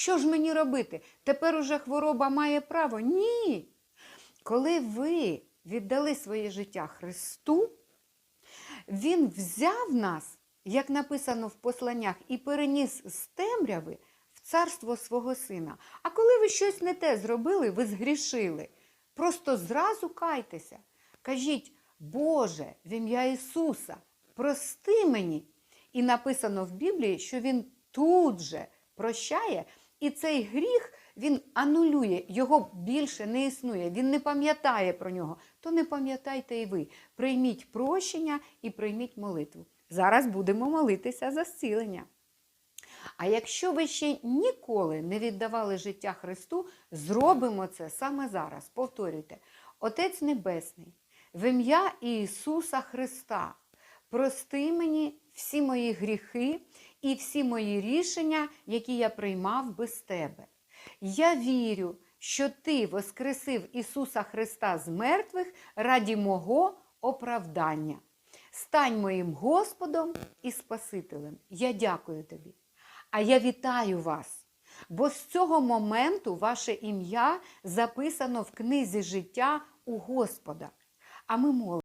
Що ж мені робити? Тепер уже хвороба має право? Ні. Коли ви віддали своє життя Христу, Він взяв нас, як написано в посланнях, і переніс з темряви в царство свого сина. А коли ви щось не те зробили, ви згрішили. Просто зразу кайтеся. Кажіть, Боже, в ім'я Ісуса, прости мені. І написано в Біблії, що Він тут же прощає, і цей гріх він анулює, його більше не існує, він не пам'ятає про нього. То не пам'ятайте і ви. Прийміть прощення і прийміть молитву. Зараз будемо молитися за зцілення. А якщо ви ще ніколи не віддавали життя Христу, зробимо це саме зараз. Повторюйте, Отець Небесний, в ім'я Ісуса Христа, прости мені всі мої гріхи і всі мої рішення, які я приймав без тебе. Я вірю, що Ти воскресив Ісуса Христа з мертвих раді мого оправдання. Стань моїм Господом і Спасителем. Я дякую тобі. А я вітаю вас, бо з цього моменту ваше ім'я записано в книзі життя у Господа. А ми молимо.